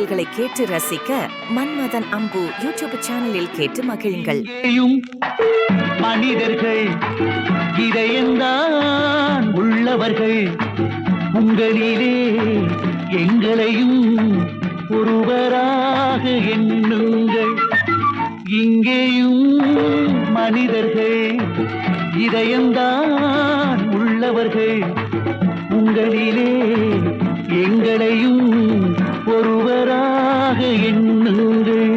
பாடல்களை கேட்டு ரசிக்க மன்மதன் அம்பு யூடியூப் சேனலில் கேட்டு மகிழுங்கள். மனிதர்கள் இதயந்தான் உள்ளவர்கள். உங்களிலே எங்களையும் ஒருவராக எண்ணுங்கள். இங்கேயும் மனிதர்கள் இதயந்தான் உள்ளவர்கள். உங்களிலே எங்களையும் ஒருவராக எண்ணுங்கள்.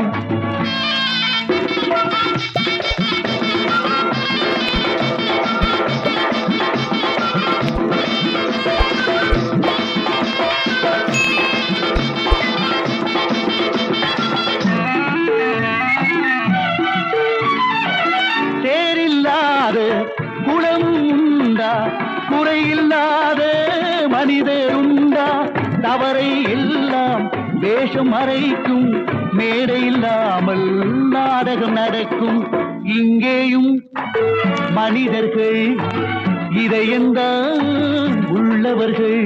வேஷம் அறைக்கும் மேடை இல்லாமல் நாடகம் நடக்கும். இங்கேயும் மனிதர்கள் இதை எந்த உள்ளவர்கள்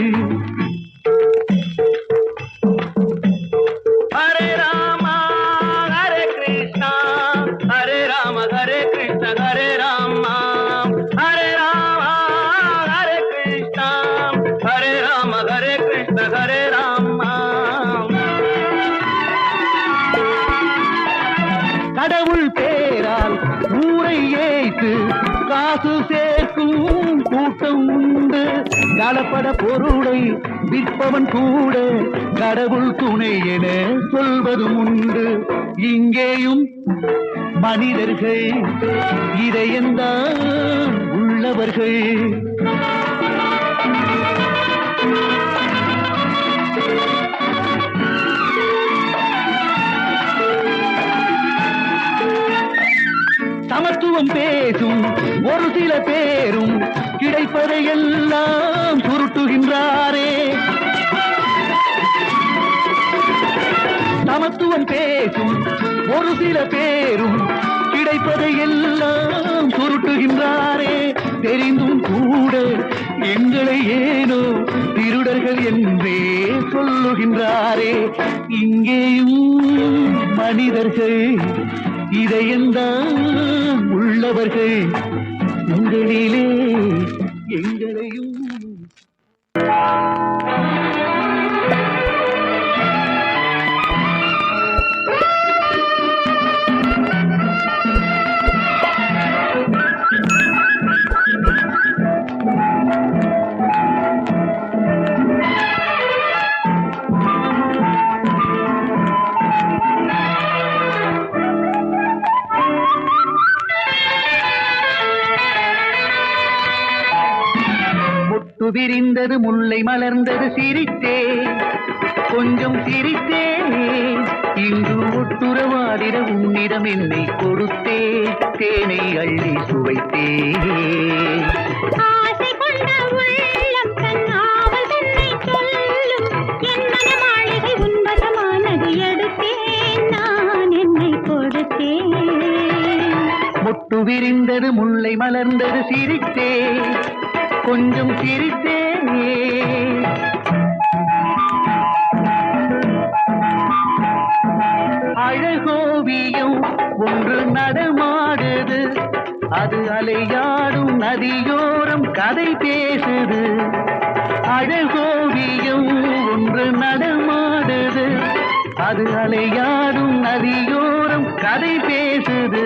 உண்டு கலப்பட பொருளை விற்பவன் கூட கடவுள் துணை என சொல்வதும் உண்டு. இங்கேயும் மனிதர்கள் இதயந்தான் உள்ளவர்கள். சமத்துவம் பேசும் ஒரு சில பேரும் கிடைப்பதை எல்லாம் சுருட்டுகின்றாரே சமத்துவம் பேசும் ஒரு சில பேரும் கிடைப்பதை எல்லாம் சுருட்டுகின்றாரே தெரிந்தும் கூட எங்களை ஏனோ திருடர்கள் என்றே சொல்லுகின்றாரே. இங்கேயும் மனிதர்கள் இதயம்தான் உள்ளவர்கள் உங்களிலே எங்களையும் முட்டு விரிந்தது முல்லை மலர்ந்தது சிரித்தே. கொஞ்சம் சிரித்தே இங்கு ஒட்டுறவாடிட உன்னிடம் என்னை கொடுத்தே. தேனை அள்ளி சுவைத்தே. முட்டு விரிந்தது முல்லை மலர்ந்தது சிரித்தே. கொஞ்சம் சிரித்தேனே. அழகோவியம் ஒன்று நடமாடுது. அது அலையாடும் நதியோரம் கதை பேசுது. அழகோவியம் ஒன்று நடமாடுது. அது அலையாடும் நதியோரம் கதை பேசுது.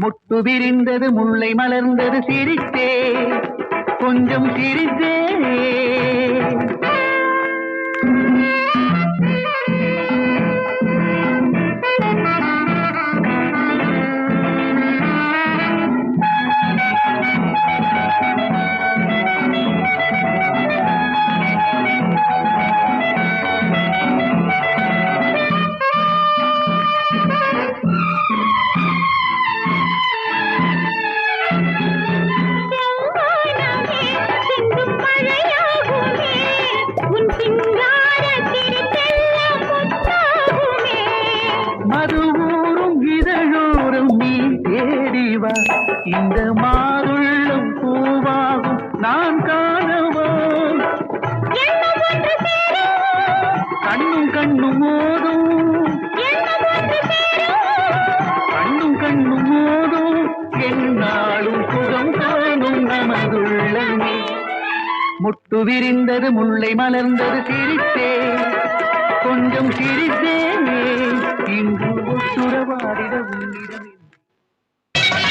முட்டு விரிந்தது முல்லை மலர்ந்தது சிரித்தே. கொஞ்சம் சிரித்தே. சிவா இந்த மாதுள்ளம் பூவாகும் நான் காணவோ? கண்ணும் கண்ணும் மோதும். கண்ணும் கண்ணும் மோதும். என்னாலும் சுகம் காணும் நமதுள்ளமே. முட்டு விரிந்தது முல்லை மலர்ந்தது சிரித்தே. கொஞ்சம் சிரித்தேனே. இன்று சுரவாடிட உன்னிடம்.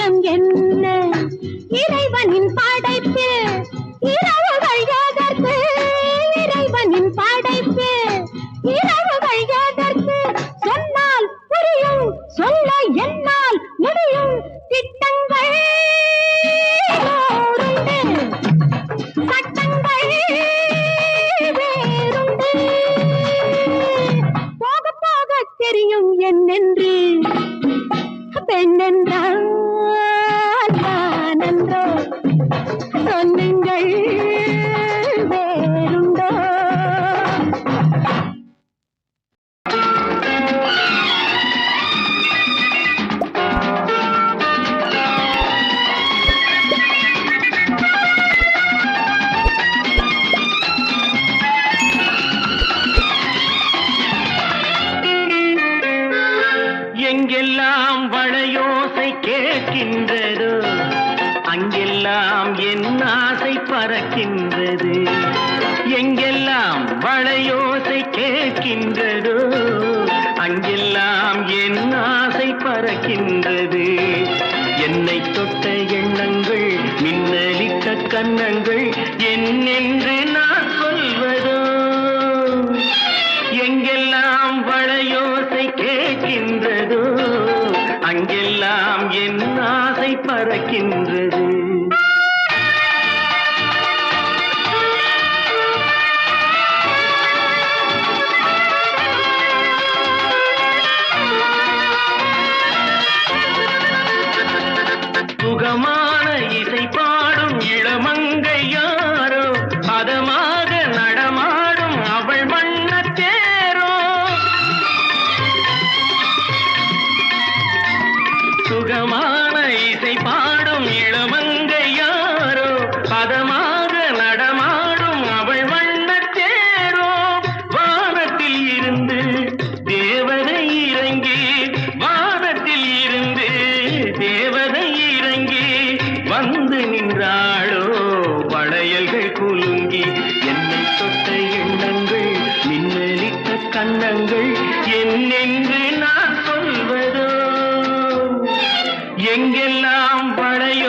உள்ளம் என்ன? இறைவனின் படைப்பு இரவுகள் எதற்கு இறைவனின் படைப்பு இரவுகள் எதற்கு சொன்னால் புரியும் சொல்ல என்னால் முடியும் திட்டங்கள் தெரியும் என்னென்று எல்லாம் என் ஆசை பறக்கின்றது. என்னை தொட்ட எண்ணங்கள் மின்னலிட்ட கன்னங்கள் என்னென்று நான் சொல்வதோ? எங்கெல்லாம் வளையோசை கேட்கின்றதோ? அங்கெல்லாம் என் ஆசை பறக்கின்றது. சுகமான இசை பாடும் இளமங்கை யாரோ பதமாக நடமாடும் அவள் வண்ணத்தேரோ வானத்தில் இருந்து தேவதை இறங்கி வானத்தில் இருந்து தேவதை இறங்கி வந்து நின்றாளோ வளையல்கள் குலுங்கி என்னை தொட்ட எண்ணங்கள் மின்னலித்த கண்ணங்கள் என்னென்று எங்கெல்லாம் வளையோசை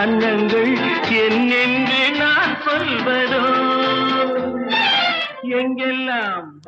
மின்னலிட்ட கண்ணங்கள் என்னென்று நான் சொல்வதோ? எங்கெல்லாம்